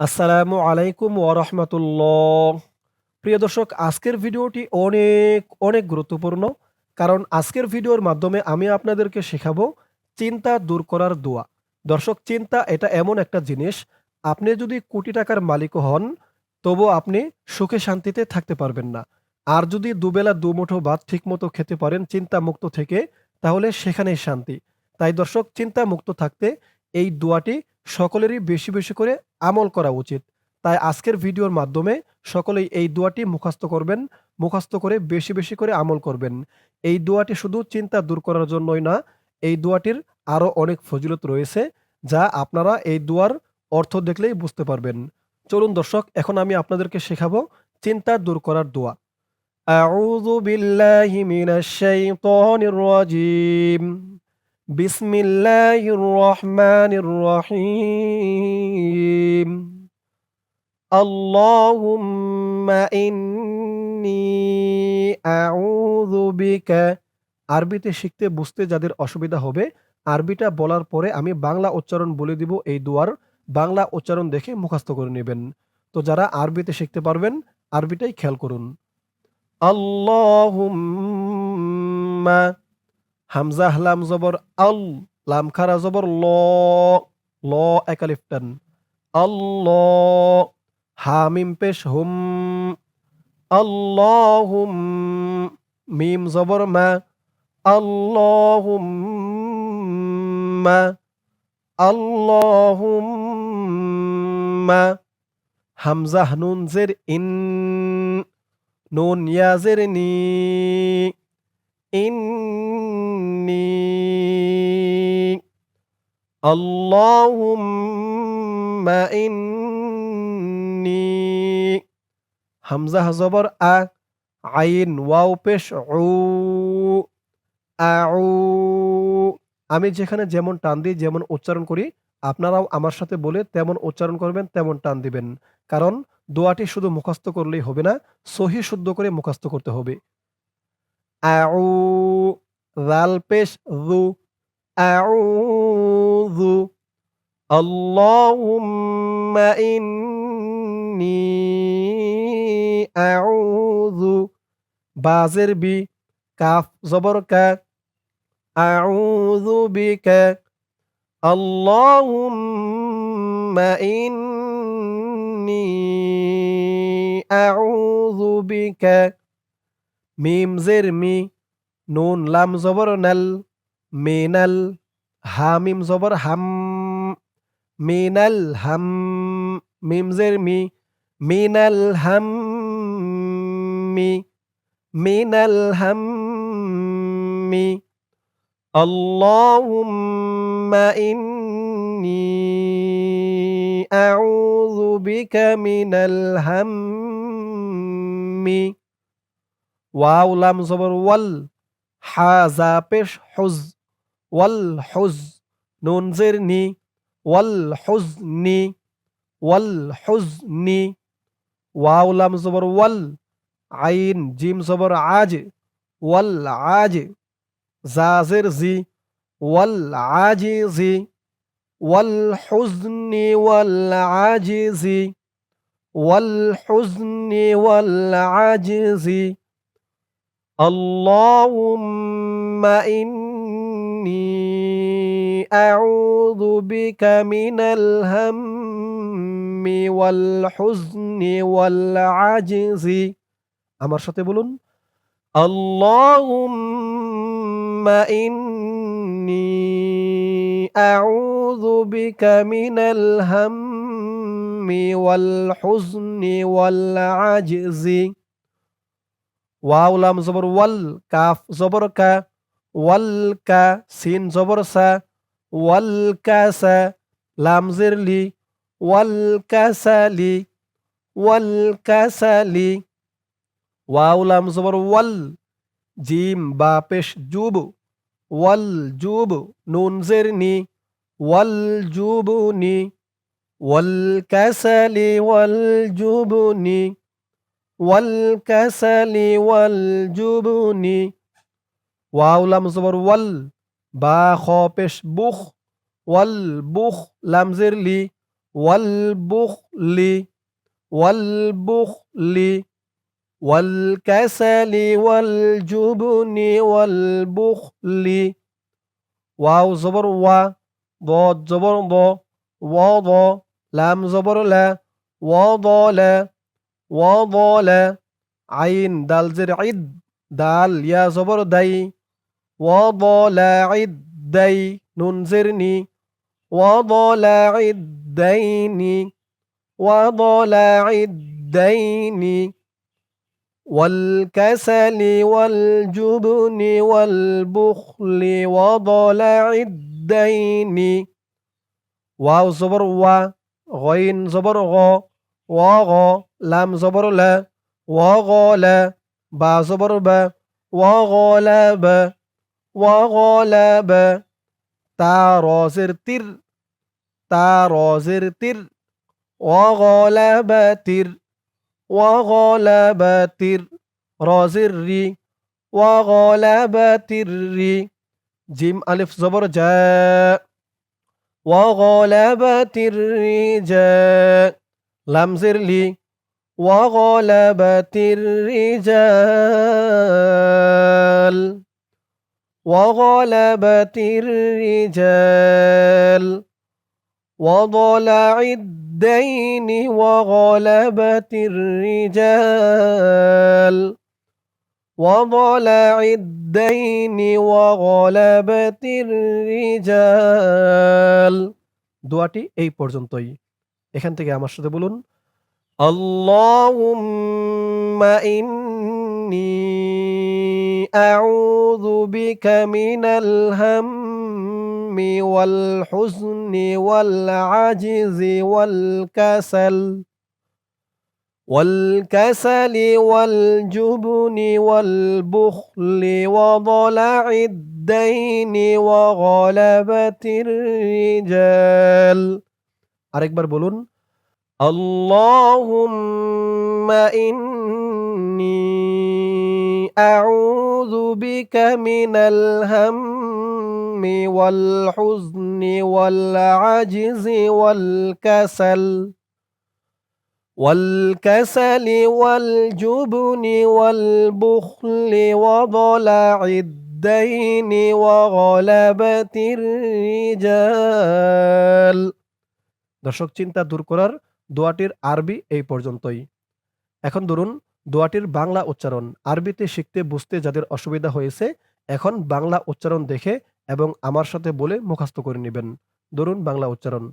আসসালামু আলাইকুম ওরহমতুল্লাহ প্রিয় দর্শক, আজকের ভিডিওটি অনেক অনেক গুরুত্বপূর্ণ কারণ আজকের ভিডিওর মাধ্যমে আমি আপনাদেরকে শেখাবো চিন্তা দূর করার দোয়া। দর্শক, চিন্তা এটা এমন একটা জিনিস, আপনি যদি কোটি টাকার মালিকও হন, তবু আপনি সুখে শান্তিতে থাকতে পারবেন না। আর যদি দুবেলা দুমুঠো ভাত ঠিকমতো খেতে পারেন চিন্তা মুক্ত থেকে, তাহলে সেখানেই শান্তি। তাই দর্শক চিন্তা মুক্ত থাকতে এই দোয়াটি সকলেরই বেশি বেশি করে আমল করা উচিত তাই আজকের ভিডিওর মাধ্যমে সকলেই এই দোয়াটি মুখস্থ করবেন মুখস্থ করে বেশি বেশি করে আমল করবেন এই দোয়াটি শুধু চিন্তা দূর করার জন্যই না এই দোয়াটির আরও অনেক ফজিলত রয়েছে যা আপনারা এই দোয়ার অর্থ দেখলেই বুঝতে পারবেন চলুন দর্শক এখন আমি আপনাদেরকে শেখাবো চিন্তা দূর করার দোয়া أعوذ بالله من الشيطان الرجيم بسم الله الرحمن الرحيم اللهم إني أعوذ بك আরবিতে শিখতে বুঝতে যাদের অসুবিধা হবে আরবিটা বলার পরে আমি বাংলা উচ্চারণ বলে দিব এই দুয়ার বাংলা উচ্চারণ দেখে মুখস্থ করে নেবেন তো যারা আরবিতে শিখতে পারবেন আরবিটাই খেয়াল করুন আল্লাহুম্মা হামজা লাম জবর, আল লাম খারা জবর, ল ল একালিফটান আল্ল হামিম পেশ হুম। আল্লাহুম, মিম জবর মা। আল্লাহুম্মা আল্লাহুম্মা হামজা, নুন জের ইন, নুন ইয়াজের নি। আল্লাহুম্মা ইন্নি হামজা জবর আ আইন ওয়াও পেশ উ আউ আমি যেখানে যেমন টান দিই, যেমন উচ্চারণ করি, আপনারাও আমার সাথে বলে তেমন উচ্চারণ করবেন, তেমন টান দিবেন। কারণ দোয়াটি শুধু মুখস্থ করলেই হবে না, সহি শুদ্ধ করে মুখস্থ করতে হবে। আউ রাল পেশ রু আউযু আল্লাহুম্মা ইন্নি আউযু বাজের বি কাফ জবর কা আউযু বিকা আল্লাহুম্মা ইন্নি আউযু বিকা মিম জের نون لام زبر نل مينل هاميم زبر هم من الهم ميم زر مي من الهم من الهم اللهم إني أعوذ بك من الهم. واو لام زبر وال. হা পেশ হুজ, ওয়াল হুজ, নুন জের নি, ওয়াল হুজ নি, ওয়াল হুজ নি, ওয়াও লাম জবর ওয়াল, আইন জিম জবর আজ, ওয়াল আজ জাজের জি, ওয়াল আজি জি, ওয়াল হুজনি ওয়াল আজিজি ওয়াল আজিজি اللهم إني أعوذ بك من الهم والحزن والعجز আমার সাথে বলুন اللهم إني أعوذ بك من الهم والحزن والعجز ওয়াও লাম জবর ওয়াল কাফ জবর কা, ওয়াল কা সিন জবর সা, ওয়াল কাসা লাম জের লি, ওয়াল কাসালি ওয়াল কাসালি ওয়াও লাম জবর ওয়াল, জিম বা পেশ জুব, ওয়াল জুব নুন জের নি, ওয়াল জুবনি ওয়াল কাসালি ওয়াল জুবনি والكسل والجبن. واو لام زبر وال. با خو پیش بخ. والبخ لام زر لي والبخ لي والبخ لي والكسل والجبن لي. واو زبر وا. ض زبر ضا وضا لام زبر لا وضا لا وضل عين دال زر عد دال يا زبر داي. وضل عدي نون زرني. وضلع الدين وضلع الدين والكسل والجبن والبخل وضلع الدين واو زبر وا غين زبر غ وغ لام زبر لا وغل با زبر با وغلب وغلب তা রজের তীর তা রজের তীর ওগলাবাতির ওগলাবাতির রজের রি ওগলাবাতির রি জিম আলিফ জবর জা ওগলাবাতির রি জা লামজের লি ওগলাবাতির রিজাল وغلبت الرجال وضلع الدين وغلبت الرجال وضلع الدين وغلبت الرجال দোয়াটি এই পর্যন্তই এখান থেকে আমার সাথে বলুন আল্লাহুম্মা ইন্নী أعوذ بك من الهم والحزن والعجز والكسل والكسل والجبن والبخل وضلع الدين وغلبة الرجال আরেকবার বলুন اللهم إني أعوذ بك من الهم والحزن والعجز والكسل والكسل والجبن والبخل وضلع الدين وغلبة الرجال দর্শক চিন্তা দূর করার দোয়াটির আরবি এই পর্যন্তই। এখন ধরুন, দোয়াটির বাংলা উচ্চারণ। আরবিতে শিখতে বুঝতে যাদের অসুবিধা হয়েছে, এখন বাংলা উচ্চারণ দেখে এবং আমার সাথে বলে মুখস্থ করে নেবেন। ধরুন বাংলা উচ্চারণ।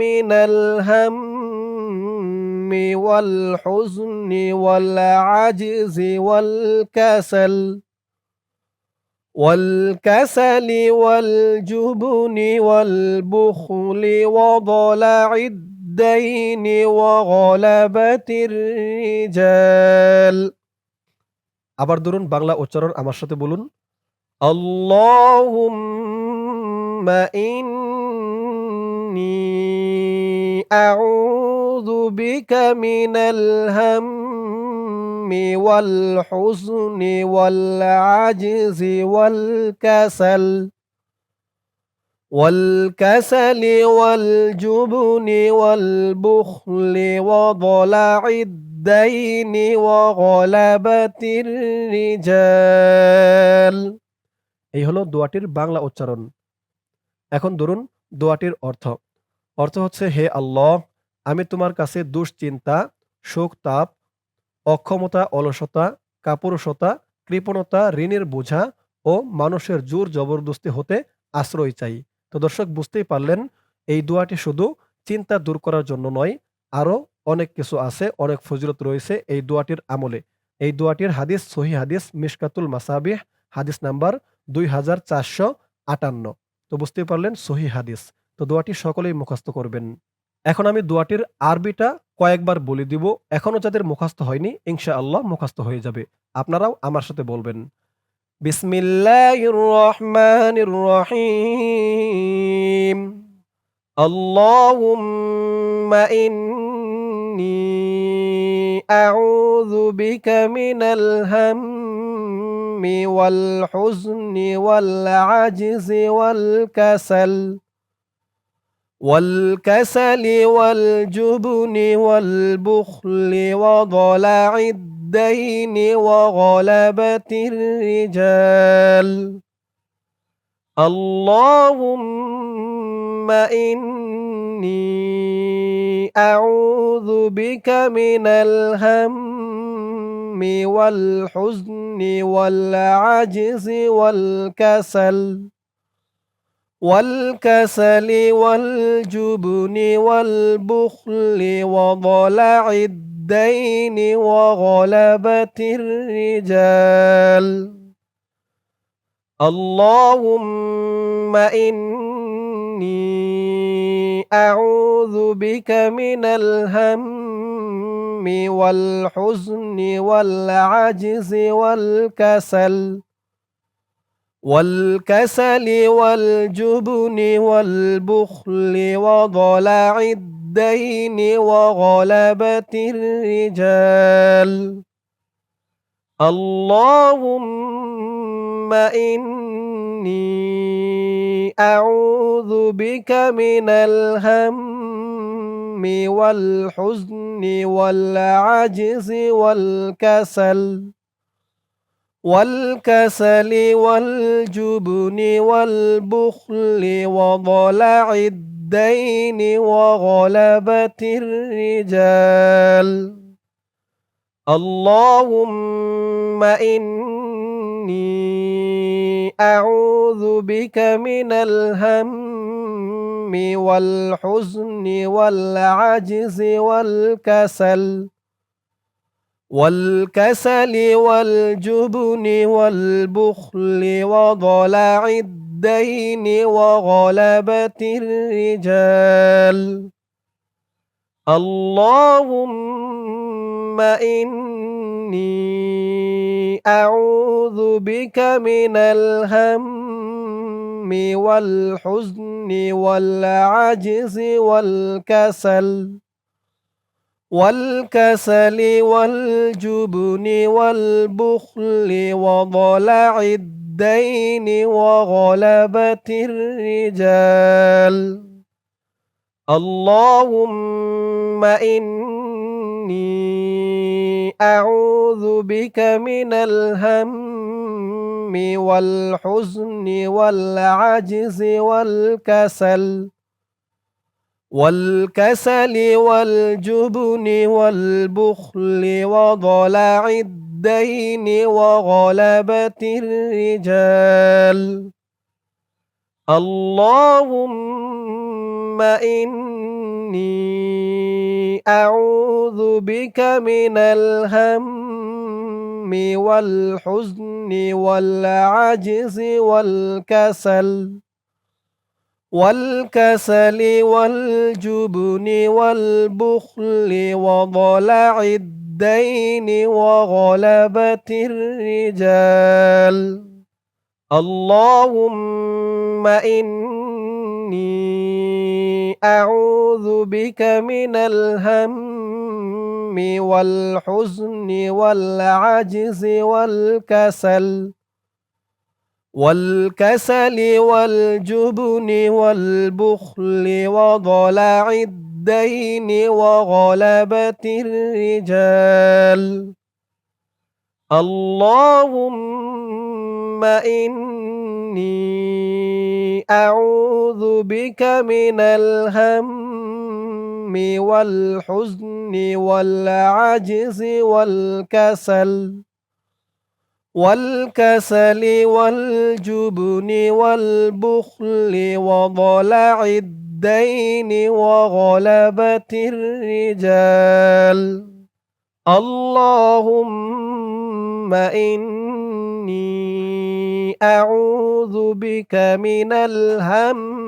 মিনাল হাম্মি ওয়াল হুজনি ওয়াল আজজি ওয়াল কাসাল। والكسل والجبن والبخل وضلع الدين وغلبة الرجال আবার ধরুন বাংলা উচ্চারণ আমার সাথে বলুন আল্লাহুম্মা ইন্নী আউযু বিকা মিনাল হাম والحزن والعجز والكسل والكسل والجبن والبخل وضلع الدين وغلبة الرجال এই হলো দোয়াটির বাংলা উচ্চারণ এখন ধরুন দোয়াটির অর্থ অর্থ হচ্ছে হে আল্লাহ আমি তোমার কাছে দুশ্চিন্তা শোক তাপ অক্ষমতা, অলসতা, কাপুরুষতা, কৃপণতা, ঋণের বোঝা ও মানুষের জোর জবরদস্তি হতে আশ্রয় চাই। তো দর্শক, বুঝতেই পারলেন, এই দোয়াটি শুধু চিন্তা দূর করার জন্য নয়, আরও অনেক কিছু আছে, অনেক ফজিলত রয়েছে এই দোয়াটির আমলে। এই দোয়াটির হাদিস, সহি হাদিস, মিশকাতুল মাসাবিহ, হাদিস নাম্বার দুই হাজার চারশো আটান্ন। তো বুঝতেই পারলেন, সহি হাদিস। তো দোয়াটি সকলেই মুখস্থ করবেন। এখন আমি দোয়াটির আরবিটা কয়েকবার বলে দিব। এখনও যাদের মুখাস্ত হয়নি ইনশা আল্লাহ মুখাস্ত হয়ে যাবে। আপনারাও আমার সাথে বলবেন। বিসমিল্লাহির রহমানির রহিম আল্লাহুম্মা والكسل والجبن والبخل وضلع الدين وغلبة الرجال. اللهم إني أعوذ بك من الهم والحزن والعجز والكسل. والكسل والجبن والبخل وضلع الدين وغلبة الرجال. اللهم إني أعوذ بك من الهم والحزن والعجز والكسل والكسل والجبن والبخل وضلع الدين وغلبة الرجال. اللهم إني أعوذ بك من الهم والحزن والعجز والكسل. والكسل والجبن والبخل وضلع الدين وغلبة الرجال. اللهم إني أعوذ بك من الهم والحزن والعجز والكسل والكسل والجبن والبخل وضلع الدين وغلبة الرجال. اللهم إني أعوذ بك من الهم والحزن والعجز والكسل. والكسل والجبن والبخل وضلع الدين وغلبة الرجال. اللهم إني أعوذ بك من الهم والحزن والعجز والكسل. والكسل والجبن والبخل وضلع الدين وغلبة الرجال. اللهم إني أعوذ بك من الهم والحزن والعجز والكسل. والكسل والجبن والبخل وضلع الدين وغلبة الرجال. اللهم إني أعوذ بك من الهم والحزن والعجز والكسل والكسل والجبن والبخل وضلع الدين وغلبة الرجال. اللهم إني أعوذ بك من الهم والحزن والعجز والكسل. والكسل والجبن والبخل وضلع الدين وغلبة الرجال. اللهم إني أعوذ بك من الهم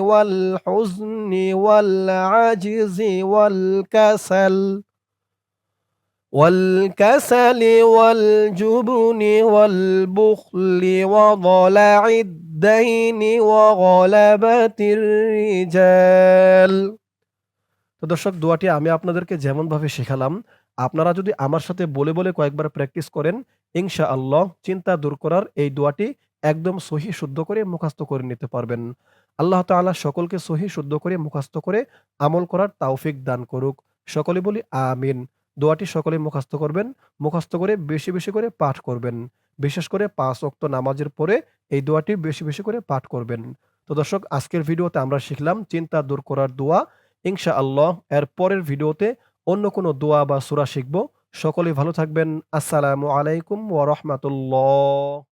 والحزن والعجز والكسل. والكسل والجبن والبخل وضلع الدين وغلبة الرجال তো দর্শক দোয়াটি আমি আপনাদেরকে যেমনভাবে শেখালাম আপনারা যদি আমার সাথে বলে বলে কয়েকবার প্র্যাকটিস করেন ইনশা আল্লাহ চিন্তা দূর করার এই দোয়াটি একদম সহি শুদ্ধ করে মুখস্থ করে নিতে পারবেন আল্লাহ তাআলা সকলকে সহি শুদ্ধ করে মুখস্থ করে আমল করার তাওফিক দান করুক সকলে বলি আমিন দোয়াটি সকলে মুখস্থ করবেন। মুখস্থ করে বেশি বেশি করে পাঠ করবেন। বিশেষ করে পাঁচ অক্ত নামাজের পরে এই দোয়াটি বেশি বেশি করে পাঠ করবেন। তো দর্শক, আজকের ভিডিওতে আমরা শিখলাম চিন্তা দূর করার দোয়া। ইনশা আল্লাহ এর পরের ভিডিওতে অন্য কোনো দোয়া বা সুরা শিখব। সকলে ভালো থাকবেন। আসসালামু আলাইকুম ওয়া রাহমাতুল্লাহ।